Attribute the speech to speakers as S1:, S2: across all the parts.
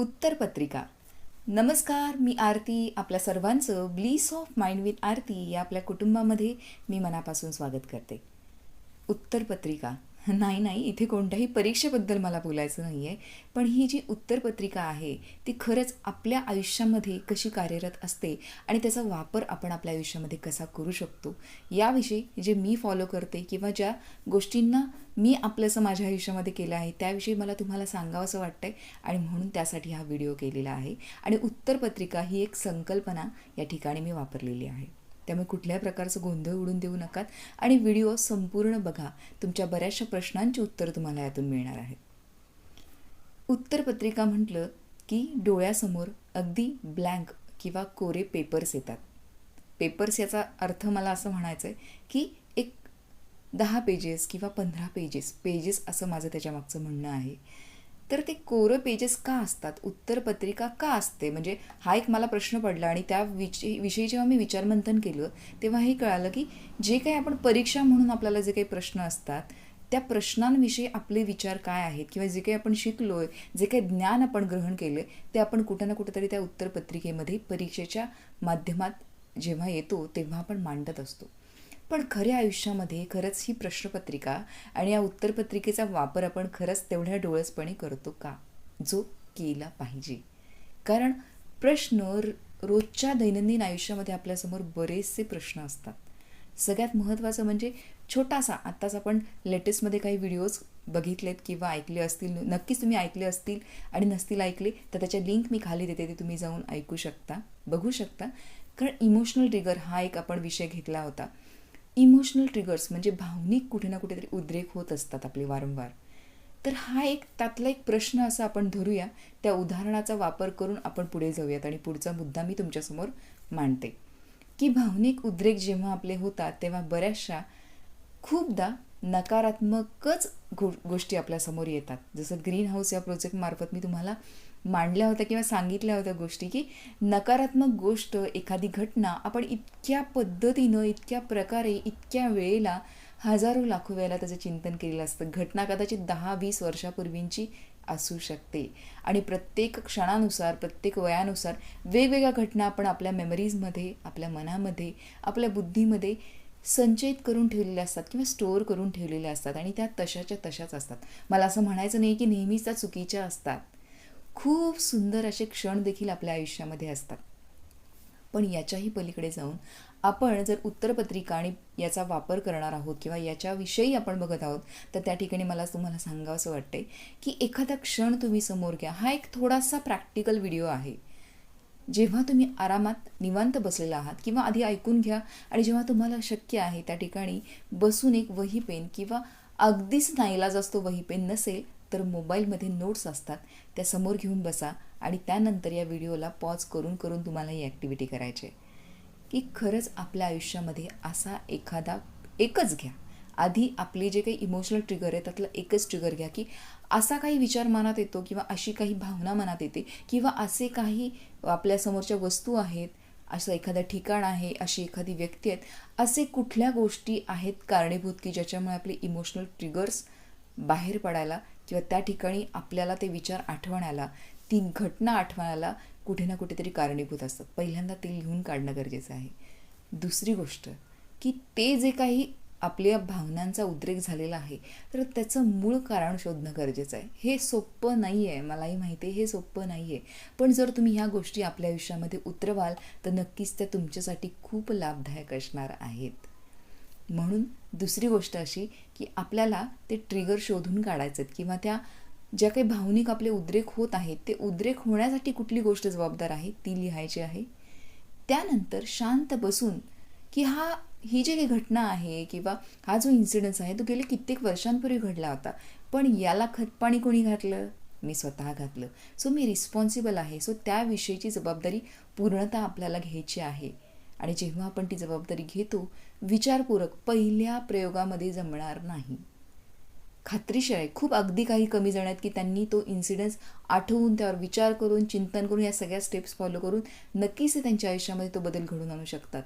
S1: उत्तरपत्रिका नमस्कार मी आरती आपल्या सर्वांचं bliss of mind with Aarti या आपल्या कुटुंबामध्ये मी मनापासून स्वागत करते. उत्तरपत्रिका नाही नाही इथे कोणत्याही परीक्षेबद्दल मला बोलायचं नाही आहे पण ही जी उत्तरपत्रिका आहे ती खरंच आपल्या आयुष्यामध्ये कशी कार्यरत असते आणि त्याचा वापर आपण आपल्या आयुष्यामध्ये कसा करू शकतो याविषयी जे मी फॉलो करते किंवा ज्या गोष्टींना मी आपलंसं माझ्या आयुष्यामध्ये केलं आहे त्याविषयी मला तुम्हाला सांगावंसं आहे आणि म्हणून त्यासाठी हा व्हिडिओ केलेला आहे. आणि उत्तरपत्रिका ही एक संकल्पना या ठिकाणी मी वापरलेली आहे. त्यामुळे कुठल्याही प्रकारचं गोंधळ उडून देऊ नका आणि व्हिडिओ संपूर्ण बघा. तुमच्या बऱ्याचशा प्रश्नांची उत्तरं तुम्हाला यातून मिळणार आहेत उत्तरपत्रिका म्हटलं की डोळ्यासमोर अगदी ब्लँक किंवा कोरे पेपर्स येतात. पेपर्स याचा अर्थ मला असं म्हणायचं आहे की एक दहा पेजेस किंवा पंधरा पेजेस पेजेस असं माझं त्याच्यामागचं म्हणणं आहे. तर ते कोरं पेजेस का असतात? उत्तरपत्रिका का असते? म्हणजे हा एक मला प्रश्न पडला आणि त्या विषयी विषयी जेव्हा मी विचारमंथन केलं तेव्हा हे कळालं की जे काही आपण परीक्षा म्हणून आपल्याला जे काही प्रश्न असतात त्या प्रश्नांविषयी आपले विचार काय आहेत? किंवा जे काही आपण शिकलो आहे जे काही ज्ञान आपण ग्रहण केलं ते आपण कुठं ना कुठंतरी त्या उत्तरपत्रिकेमध्ये परीक्षेच्या माध्यमात जेव्हा येतो तेव्हा आपण मांडत असतो. पण खऱ्या आयुष्यामध्ये खरंच ही प्रश्नपत्रिका आणि या उत्तरपत्रिकेचा वापर आपण खरंच तेवढ्या डोळसपणे करतो का? जो केला पाहिजे. कारण प्रश्न र- रोजच्या दैनंदिन आयुष्यामध्ये आपल्यासमोर बरेचसे प्रश्न असतात. सगळ्यात महत्त्वाचं म्हणजे छोटासा आत्ताच आपण लेटेस्टमध्ये काही व्हिडिओज बघितलेत किंवा ऐकले असतील नक्कीच तुम्ही ऐकले असतील आणि नसतील ऐकले तर त्याच्या लिंक मी खाली देते ते तुम्ही जाऊन ऐकू शकता बघू शकता. कारण इमोशनल ट्रिगर हा एक आपण विषय घेतला होता. इमोशनल ट्रिगर्स म्हणजे भावनिक कुठे ना कुठेतरी उद्रेक होत असतात आपले वारंवार. तर हा एक त्यातला एक प्रश्न असा आपण धरूया त्या उदाहरणाचा वापर करून आपण पुढे जाऊयात आणि पुढचा मुद्दा मी तुमच्यासमोर मांडते. की भावनिक उद्रेक जेव्हा आपले होतात तेव्हा बऱ्याचशा खूपदा नकारात्मकच गो गोष्टी आपल्यासमोर येतात. जसं ग्रीन हाऊस या प्रोजेक्टमार्फत मी तुम्हाला मांडल्या होत्या किंवा सांगितल्या होत्या गोष्टी की नकारात्मक गोष्ट एखादी घटना आपण इतक्या पद्धतीनं इतक्या प्रकारे इतक्या वेळेला हजारो लाखो वेळेला त्याचं चिंतन केलेलं असतं. घटना कदाचित दहा वीस वर्षापूर्वींची असू शकते. आणि प्रत्येक क्षणानुसार प्रत्येक वयानुसार वेगवेगळ्या घटना आपण आपल्या मेमरीजमध्ये आपल्या मनामध्ये आपल्या बुद्धीमध्ये संचयित करून ठेवलेल्या असतात किंवा स्टोअर करून ठेवलेल्या असतात आणि त्या तशाच्या तशाच असतात. मला असं म्हणायचं नाही की नेहमीच त्या चुकीच्या असतात. खूप सुंदर असे क्षण देखील आपल्या आयुष्यामध्ये असतात. पण याच्याही पलीकडे जाऊन आपण जर उत्तरपत्रिका आणि याचा वापर करणार आहोत किंवा याच्याविषयी आपण बघत आहोत तर त्या ठिकाणी मला तुम्हाला सांगावंसं वाटते की एखादा क्षण तुम्ही समोर घ्या. हा एक थोडासा प्रॅक्टिकल व्हिडिओ आहे. जेव्हा तुम्ही आरामात निवांत बसलेला आहात किंवा आधी ऐकून घ्या आणि जेव्हा तुम्हाला शक्य आहे त्या ठिकाणी बसून एक वही पेन किंवा अगदीच नाईलाज असतो वही पेन नसेल तर मोबाईलमध्ये नोट्स असतात त्या समोर घेऊन बसा आणि त्यानंतर या व्हिडिओला पॉज करून करून तुम्हाला ही ॲक्टिव्हिटी करायची आहे. की खरंच आपल्या आयुष्यामध्ये असा एखादा एकच घ्या. आधी आपले जे काही इमोशनल ट्रिगर आहे त्यातलं एकच ट्रिगर घ्या की असा काही विचार मनात येतो किंवा अशी काही भावना मनात येते किंवा असे काही आपल्या समोरच्या वस्तू आहेत असं एखादं ठिकाण आहे अशी एखादी व्यक्ती आहेत असे कुठल्या गोष्टी आहेत कारणीभूत की ज्याच्यामुळे आपले इमोशनल ट्रिगर्स बाहेर पडायला किंवा त्या ठिकाणी आपल्याला ते विचार आठवण्याला ती घटना आठवण्याला कुठे ना कुठेतरी कारणीभूत असतात. पहिल्यांदा ते लिहून काढणं गरजेचं आहे. दुसरी गोष्ट की ते जे काही आपल्या भावनांचा उद्रेक झालेला आहे तर त्याचं मूळ कारण शोधणं गरजेचं आहे. हे सोपं नाही आहे मलाही माहिती आहे हे सोपं नाही आहे पण जर तुम्ही ह्या गोष्टी आपल्या आयुष्यामध्ये उतरवाल तर नक्कीच त्या तुमच्यासाठी खूप लाभदायक असणार आहेत. म्हणून दुसरी गोष्ट अशी की आपल्याला ते ट्रिगर शोधून काढायचे आहेत किंवा त्या ज्या काही भावनिक आपले उद्रेक होत आहेत ते उद्रेक होण्यासाठी कुठली गोष्ट जबाबदार आहे ती लिहायची आहे. त्यानंतर शांत बसून की हा ही जी काही घटना आहे किंवा हा जो इन्सिडन्स आहे तो गेले कित्येक वर्षांपूर्वी घडला होता. पण याला खतपाणी कोणी घातलं? मी स्वतः घातलं. सो मी रिस्पॉन्सिबल आहे. सो त्याविषयीची जबाबदारी पूर्णतः आपल्याला घ्यायची आहे. आणि जेव्हा आपण ती जबाबदारी घेतो विचारपूर्वक पहिल्या प्रयोगामध्ये जमणार नाही. खात्रीशीर आहे खूप अगदी काही कमी जण आहेत की त्यांनी तो इन्सिडन्स आठवून त्यावर विचार करून चिंतन करून या सगळ्या स्टेप्स फॉलो करून नक्कीच ते त्यांच्या आयुष्यामध्ये तो बदल घडून आणू शकतात.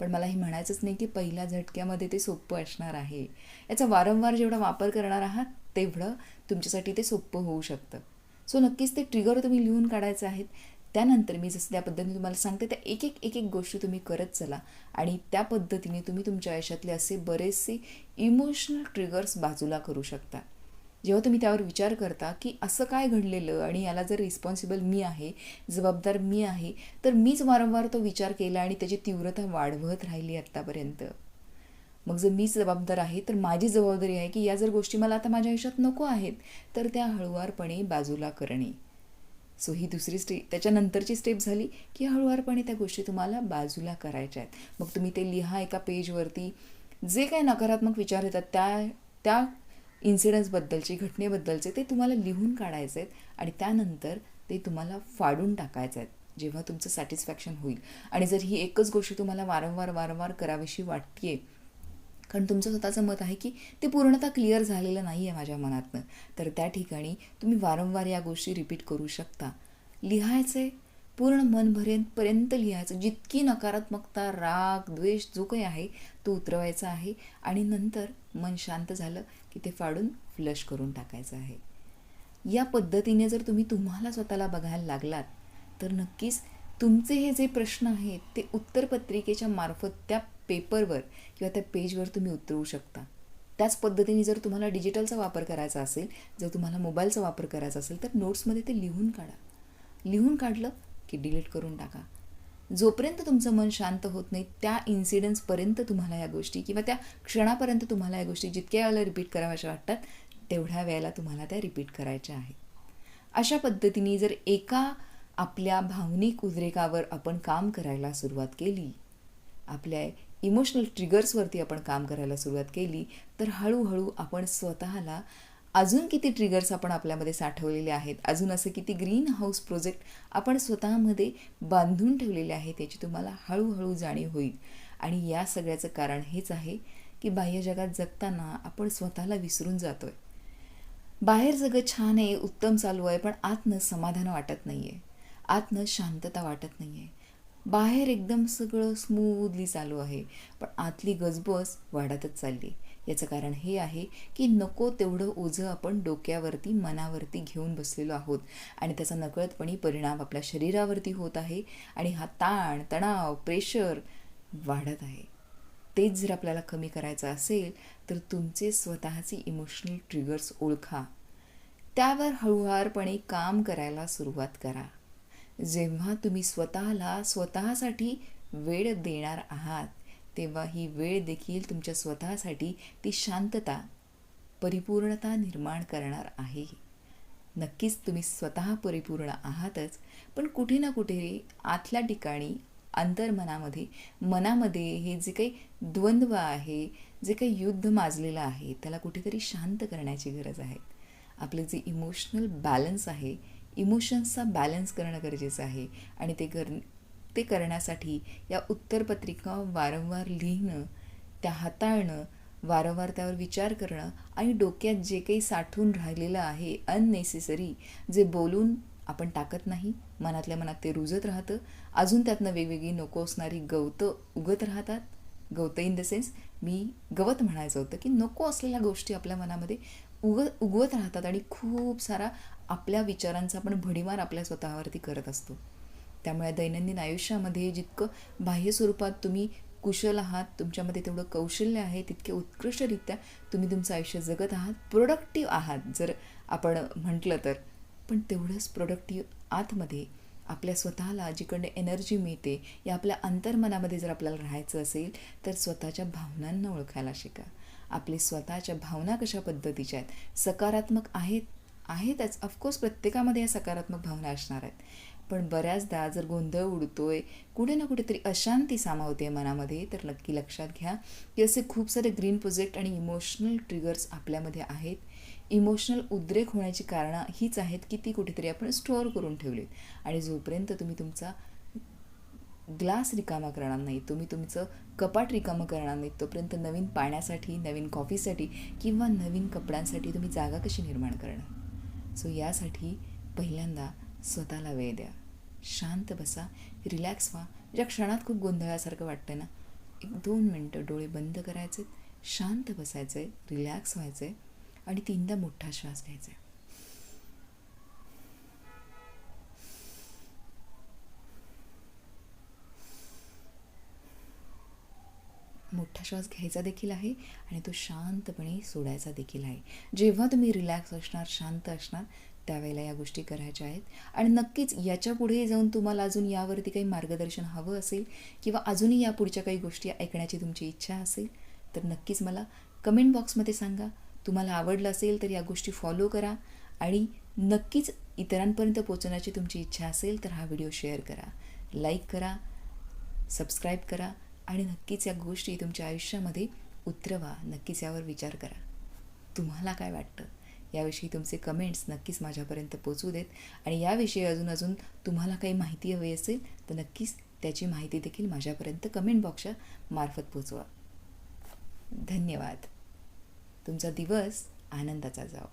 S1: पण मला हे म्हणायचंच नाही की पहिल्या झटक्यामध्ये ते सोपं असणार आहे. याचा वारंवार जेवढा वापर करणार आहात तेवढं तुमच्यासाठी ते सोपं होऊ शकतं. सो नक्कीच ते ट्रिगर तुम्ही लिहून काढायचं आहेत. त्यानंतर मी जसं त्या पद्धतीने तुम्हाला सांगते त्या एक एक एक एक गोष्टी तुम्ही करत चला. आणि त्या पद्धतीने तुम्ही तुमच्या आयुष्यातले असे बरेचसे इमोशनल ट्रिगर्स बाजूला करू शकता. जेव्हा तुम्ही त्यावर विचार करता की असं काय घडलेलं आणि याला जर रिस्पॉन्सिबल मी आहे जबाबदार मी आहे तर मीच वारंवार तो विचार केला आणि त्याची तीव्रता वाढवत राहिली आत्तापर्यंत. मग जर मीच जबाबदार आहे तर माझी जबाबदारी आहे की या जर गोष्टी मला आता माझ्या आयुष्यात नको आहेत तर त्या हळुवारपणे बाजूला करणे. सो ही दुसरी स्टेप त्याच्यानंतरची स्टेप झाली की हळुवारपणे त्या गोष्टी तुम्हाला बाजूला करायच्या आहेत. मग तुम्ही ते लिहा एका पेजवरती जे काही नकारात्मक विचार येतात त्या त्या इन्सिडन्सबद्दलचे घटनेबद्दलचे ते तुम्हाला लिहून काढायचे आहेत आणि त्यानंतर ते तुम्हाला फाडून टाकायचे आहेत जेव्हा तुमचं सॅटिस्फॅक्शन होईल. आणि जर ही एकच गोष्ट तुम्हाला वारंवार वारंवार करावीशी वाटते कारण तुमचं स्वतःचं मत आहे की ते पूर्णतः क्लिअर झालेलं नाही आहे माझ्या मनातनं. तर त्या ठिकाणी तुम्ही वारंवार या गोष्टी रिपीट करू शकता. लिहायचे पूर्ण मनभरेपर्यंत लिहायचं. जितकी नकारात्मकता राग द्वेष जो काही आहे तो उतरवायचा आहे आणि नंतर मन शांत झालं की ते फाडून फ्लश करून टाकायचं आहे. या पद्धतीने जर तुम्ही तुम्हाला स्वतःला बघायला लागलात तर नक्कीच तुमचे हे जे प्रश्न आहेत ते उत्तरपत्रिकेच्या मार्फत त्या पेपरवर किंवा त्या पेजवर तुम्ही उतरवू शकता. त्याच पद्धतीने जर तुम्हाला डिजिटलचा वापर करायचा असेल जर तुम्हाला मोबाईलचा वापर करायचा असेल तर नोट्समध्ये ते लिहून काढा. लिहून काढलं की डिलीट करून टाका. जोपर्यंत तुमचं मन शांत होत नाही त्या इन्सिडन्सपर्यंत तुम्हाला या गोष्टी किंवा त्या क्षणापर्यंत तुम्हाला या गोष्टी जितक्या वेळेला रिपीट कराव्याशा वाटतात तेवढ्या वेळेला तुम्हाला त्या रिपीट करायच्या आहेत. अशा पद्धतीने जर एका आपल्या भावनिक उद्रेकावर आपण काम करायला सुरुवात केली. आपल्या इमोशनल ट्रिगर्सवरती आपण काम करायला सुरुवात केली. तर हळूहळू आपण स्वतःला अजून किती ट्रिगर्स आपण आपल्यामध्ये साठवलेले आहेत? अजून असं किती ग्रीन हाऊस प्रोजेक्ट आपण स्वतःमध्ये बांधून ठेवलेले आहेत याची तुम्हाला हळूहळू जाणीव होईल. आणि या सगळ्याचं कारण हेच आहे की बाह्य जगात जगताना आपण स्वतःला विसरून जातोय. बाहेर सगळं छान आहे उत्तम चालू आहे पण आतनं समाधान वाटत नाही आहे आतनं शांतता वाटत नाही आहे बाहेर एकदम सगळं स्मूदली चालू आहे. पण आतली गजबज वाढतच चालली. याचं कारण हे आहे की नको तेवढं ओझं आपण डोक्यावरती मनावरती घेऊन बसलेलो आहोत. आणि त्याचा नकळतपणे परिणाम आपल्या शरीरावरती होत आहे आणि हा ताण तणाव प्रेशर वाढत आहे. तेच जर आपल्याला कमी करायचं असेल तर तुमचे स्वतःचे इमोशनल ट्रिगर्स ओळखा. त्यावर हळुवारपणे काम करायला सुरुवात करा. जेव्हा तुम्ही स्वतःला स्वतःसाठी वेळ देणार आहात तेव्हा ही वेळ देखील तुमच्या स्वतःसाठी ती शांतता परिपूर्णता निर्माण करणार आहे. नक्कीच तुम्ही स्वतः परिपूर्ण आहातच पण कुठे ना कुठे आतल्या ठिकाणी अंतर्मनामध्ये मनामध्ये हे जे काही द्वंद्व आहे जे काही युद्ध माजलेलं आहे त्याला कुठेतरी शांत करण्याची गरज आहे. आपलं जे इमोशनल बॅलन्स आहे इमोशन्सचा बॅलन्स करणं गरजेचं आहे. आणि ते कर ते करण्यासाठी या उत्तरपत्रिका वारंवार लिहिणं त्या हाताळणं वारंवार त्यावर विचार करणं आणि डोक्यात जे काही साठून राहिलेलं आहे अननेसेसरी जे बोलून आपण टाकत नाही मनातल्या मनात ते रुजत राहतं. अजून त्यातनं वेगवेगळी नको असणारी गवतं उगत राहतात. गवतं इन द सेन्स मी गवत म्हणायचं होतं की नको असलेल्या गोष्टी आपल्या मनामध्ये. उग उगवत राहतात आणि खूप सारा आपल्या विचारांचा आपण भडीमार आपल्या स्वतःवरती करत असतो. त्यामुळे दैनंदिन आयुष्यामध्ये जितकं बाह्य स्वरूपात तुम्ही कुशल आहात तुमच्यामध्ये तेवढं कौशल्य आहे तितके उत्कृष्टरित्या तुम्ही तुमचं आयुष्य जगत आहात प्रोडक्टिव्ह आहात. जर आपण म्हटलं तर पण तेवढंच प्रोडक्टिव्ह आतमध्ये आपल्या स्वतःला जिकडे एनर्जी मिळते या आपल्या अंतर्मनामध्ये जर आपल्याला राहायचं असेल तर स्वतःच्या भावनांना ओळखायला शिका. आपले स्वतःच्या भावना कशा पद्धतीच्या आहेत? सकारात्मक आहेत? आहेतच. ऑफकोर्स प्रत्येकामध्ये या सकारात्मक भावना असणार आहेत. पण बऱ्याचदा जर गोंधळ उडतोय कुठे ना कुठेतरी अशांती सामावते मनामध्ये तर नक्की लक्षात घ्या की असे खूप सारे ग्रीन प्रोजेक्ट आणि इमोशनल ट्रिगर्स आपल्यामध्ये आहेत. इमोशनल उद्रेक होण्याची कारणं हीच आहेत की ती कुठेतरी आपण स्टोअर करून ठेवलीत. आणि जोपर्यंत तुम्ही तुमचा ग्लास रिकामा करणार नाही. तुम्ही तुमचं कपाट रिकामं करणार नाही. तोपर्यंत नवीन पाण्यासाठी नवीन कॉफीसाठी किंवा नवीन कपड्यांसाठी तुम्ही जागा कशी निर्माण करणार? सो यासाठी पहिल्यांदा स्वतःला वेळ द्या. शांत बसा. रिलॅक्स व्हा. ज्या क्षणात खूप गोंधळासारखं वाटतं ना एक दोन मिनटं डोळे बंद करायचे शांत बसायचं आहे रिलॅक्स व्हायचं आहे आणि तीनदा मोठा श्वास घ्यायचा मोठा श्वास घ्यायचा देखील आहे आणि तो शांतपणे सोडायचा देखील आहे. जेव्हा तुम्ही रिलॅक्स असणार शांत असणार त्यावेळेला या गोष्टी करायच्या आहेत. आणि नक्कीच याच्यापुढे जाऊन तुम्हाला अजून यावरती काही मार्गदर्शन हवं असेल किंवा अजूनही या पुढच्या काही गोष्टी ऐकण्याची तुमची इच्छा असेल तर नक्कीच मला कमेंट बॉक्समध्ये सांगा. तुम्हाला आवडलं असेल तर या गोष्टी फॉलो करा आणि नक्कीच इतरांपर्यंत पोचण्याची तुमची इच्छा असेल तर हा व्हिडिओ शेअर करा. लाईक करा सबस्क्राईब करा आणि नक्कीच या गोष्टी तुमच्या आयुष्यामध्ये उतरवा. नक्कीच यावर विचार करा. तुम्हाला काय वाटतं? याविषयी तुमचे कमेंट्स नक्कीच माझ्यापर्यंत पोचवू देत. आणि याविषयी अजून अजून तुम्हाला काही माहिती हवी असेल तर नक्कीच त्याची माहिती देखील माझ्यापर्यंत कमेंट बॉक्सच्या मार्फत पोचवा धन्यवाद. तुमचा दिवस आनंदाचा जाओ